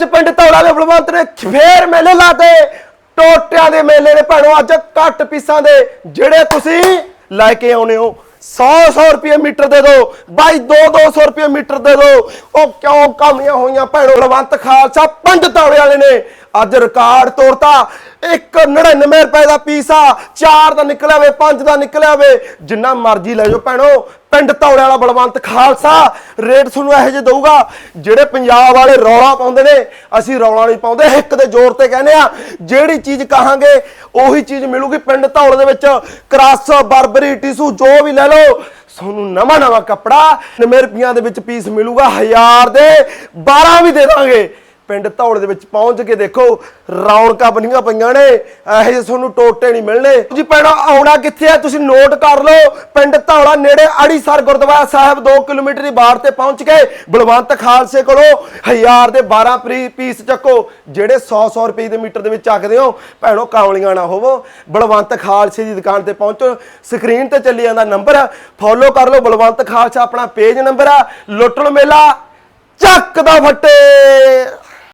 ਅੱਜ ਪਿੰਡ ਧੌਲਾ ਦੇ ਬਲਵੰਤ ਨੇ ਫੇਰ ਮੇਲੇ ਲਾਤੇ। ਟੋਟਿਆਂ ਦੇ ਮੇਲੇ ਨੇ ਭੈਣੋ, ਅੱਜ ਘੱਟ ਪੀਸਾਂ ਦੇ, ਜਿਹੜੇ ਤੁਸੀਂ ਲੈ ਕੇ ਆਉਨੇ ਹੋ। 100 100 ਰੁਪਏ ਮੀਟਰ ਦੇ ਦਿਓ। ਬਾਈ 2 200 ਰੁਪਏ ਮੀਟਰ ਦੇ ਦਿਓ। ਉਹ ਕਿਉਂ ਕਮੀਆਂ ਹੋਈਆਂ ਭੈਣੋ, ਬਲਵੰਤ ਖਾਲਸਾ ਪਿੰਡ ਧੌਲੇ ਵਾਲੇ ਨੇ। ਅੱਜ ਰਿਕਾਰਡ ਤੋੜਤਾ। ਇੱਕ 99 ਰੁਪਏ ਦਾ ਪੀਸਾ 4 ਦਾ ਨਿਕਲਿਆ ਵੇ 5 ਦਾ ਨਿਕਲਿਆ ਵੇ ਜਿੰਨਾ ਮਰਜ਼ੀ ਲੈ ਜਾਓ ਭੈਣੋ। ਪਿੰਡ ਧੌਲੇ ਵਾਲਾ ਬਲਵੰਤ ਖਾਲਸਾ, ਰੇਟ ਤੁਹਾਨੂੰ ਇਹੋ ਜਿਹੇ ਦਊਗਾ, ਜਿਹੜੇ ਪੰਜਾਬ ਵਾਲੇ ਰੌਲਾ ਪਾਉਂਦੇ ਨੇ, ਅਸੀਂ ਰੌਲਾ ਨਹੀਂ ਪਾਉਂਦੇ, ਇੱਕ ਦੇ ਜ਼ੋਰ ਤੇ ਕਹਿੰਦੇ ਆ, ਜਿਹੜੀ ਚੀਜ਼ ਕਹਾਂਗੇ, ਉਹੀ ਚੀਜ਼ ਮਿਲੂਗੀ ਪਿੰਡ ਧੌਲੇ ਦੇ ਵਿੱਚ। ਕਰਾਸ, ਬਰਬਰੀ, ਟਿਸ਼ੂ, ਜੋ ਵੀ ਲੈ ਲਓ, ਤੁਹਾਨੂੰ ਨਵਾਂ ਨਵਾਂ ਕੱਪੜਾ 90 ਰੁਪਈਆਂ ਦੇ ਵਿੱਚ ਪੀਸ ਮਿਲੂਗਾ, ਹਜ਼ਾਰ ਦੇ 12 ਵੀ ਦੇ ਦਾਂਗੇ। ਪਿੰਡ ਧੌਲ ਦੇ ਵਿੱਚ ਪਹੁੰਚ ਕੇ ਦੇਖੋ, ਰੌਣਕਾਂ ਬਣੀਆਂ ਪਈਆਂ ਨੇ। ਇਹੋ ਜਿਹੇ ਤੁਹਾਨੂੰ ਟੋਟੇ ਨਹੀਂ ਮਿਲਣੇ। ਤੁਸੀਂ ਪੈਣਾ ਆਉਣਾ ਕਿੱਥੇ ਹੈ ਤੁਸੀਂ ਨੋਟ ਕਰ ਲਓ, ਪਿੰਡ ਧੌਲਾ ਨੇੜੇ ਅੜੀਸਰ ਗੁਰਦੁਆਰਾ ਸਾਹਿਬ 2 ਕਿਲੋਮੀਟਰ ਦੀ ਬਾੜ ਤੇ ਪਹੁੰਚ ਕੇ ਬਲਵੰਤ ਖਾਲਸੇ ਕੋਲੋਂ ਹਜ਼ਾਰ ਦੇ 12 ਪੀਸ ਚੱਕੋ, ਜਿਹੜੇ 100 100 ਰੁਪਏ ਦੇ ਮੀਟਰ ਦੇ ਵਿੱਚ ਚੱਕਦੇ ਹੋ। ਭੈਣੋ, ਕਾਵਲੀਆਂ ਨਾ ਹੋਵੋ। ਬਲਵੰਤ ਖਾਲਸੇ ਦੀ ਦੁਕਾਨ ਤੇ ਪਹੁੰਚੋ। ਸਕਰੀਨ ਤੇ ਚੱਲੀ ਜਾਂਦਾ ਨੰਬਰ ਫੋਲੋ ਕਰ ਲਓ। ਬਲਵੰਤ ਖਾਲਸਾ ਆਪਣਾ ਪੇਜ ਨੰਬਰ ਆ। ਲੁੱਟਣ ਮੇਲਾ ਚੱਕ ਦਾ ਫੱਟੇ।